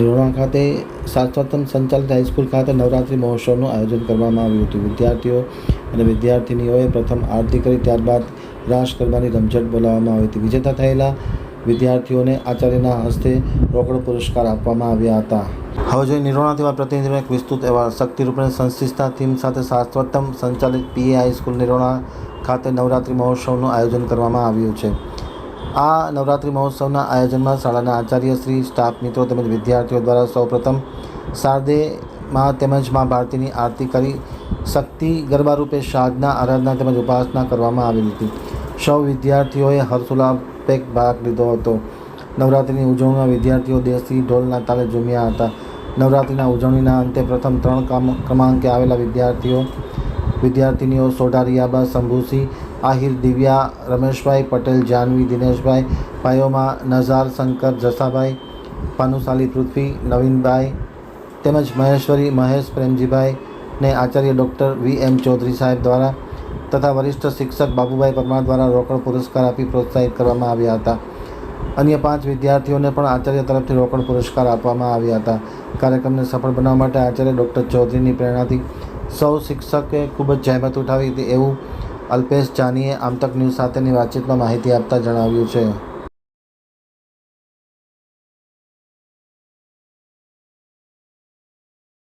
નિરોણા ખાતે શાશ્વતમ સંચાલિત હાઈસ્કૂલ ખાતે નવરાત્રિ મહોત્સવનું આયોજન કરવામાં આવ્યું હતું. વિદ્યાર્થીઓ અને વિદ્યાર્થિનીઓએ પ્રથમ આરતી કરી, ત્યારબાદ રાસ ગરબાની રમઝટ બોલાવવામાં આવી હતી. વિજેતા થયેલા વિદ્યાર્થીઓને આચાર્યના હસ્તે રોકડ પુરસ્કાર આપવામાં આવ્યા હતા. હવે જોઈએ નિરોણાથી તેવા પ્રતિનિધિનો એક વિસ્તૃત એવા શક્તિરૂપે સંસ્થિતા થીમ સાથે શાશ્વતમ સંચાલિત પીએ હાઈસ્કૂલ નિરોણા ખાતે નવરાત્રિ મહોત્સવનું આયોજન કરવામાં આવ્યું છે. આ નવરાત્રિ મહોત્સવના આયોજનમાં શાળાના આચાર્ય શ્રી, સ્ટાફ મિત્રો તેમજ વિદ્યાર્થીઓ દ્વારા સૌપ્રથમ શારદેમાં તેમજ મા ભારતીની આરતી કરી શક્તિ ગરબા રૂપે સાધના, આરાધના તેમજ ઉપાસના કરવામાં આવેલી હતી. સૌ વિદ્યાર્થીઓએ હર્ષોલ્લાસપેક ભાગ લીધો હતો. નવરાત્રિની ઉજવણીમાં વિદ્યાર્થીઓ દેશી ઢોલના તાલે ઝૂમ્યા હતા. નવરાત્રિના ઉજવણીના અંતે પ્રથમ ત્રણ ક્રમાંકે આવેલા વિદ્યાર્થીઓ વિદ્યાર્થિનીઓ સોઢારિયાબા શંભુસિંહ આહિર, દિવ્યા, રમેશભાઈ પટેલ, જાનવી, દિનેશભાઈ ભાઈઓમાં નઝાર, શંકર, જસાભાઈ, ભાનુશાલી પૃથ્વી, નવીનભાઈ, તેમજ મહેશ્વરી, મહેશ, પ્રેમજીભાઈ ને આચાર્ય ડૉક્ટર વી એમ ચૌધરી સાહેબ દ્વારા તથા વરિષ્ઠ શિક્ષક બાબુભાઈ પરમાર દ્વારા રોકડ પુરસ્કાર આપી પ્રોત્સાહિત કરવામાં આવ્યા હતા. અન્ય પાંચ વિદ્યાર્થીઓને પણ આચાર્ય તરફથી રોકડ પુરસ્કાર આપવામાં આવ્યા હતા. કાર્યક્રમને સફળ બનાવવા માટે આચાર્ય ડૉક્ટર ચૌધરીની પ્રેરણાથી સૌ શિક્ષકે ખૂબ જ જહેમત ઉઠાવી હતી એવું અલ્પેશ જાનીએ આમતક ન્યૂઝ સાથેની વાતચીતમાં માહિતી આપતા જણાવ્યું છે.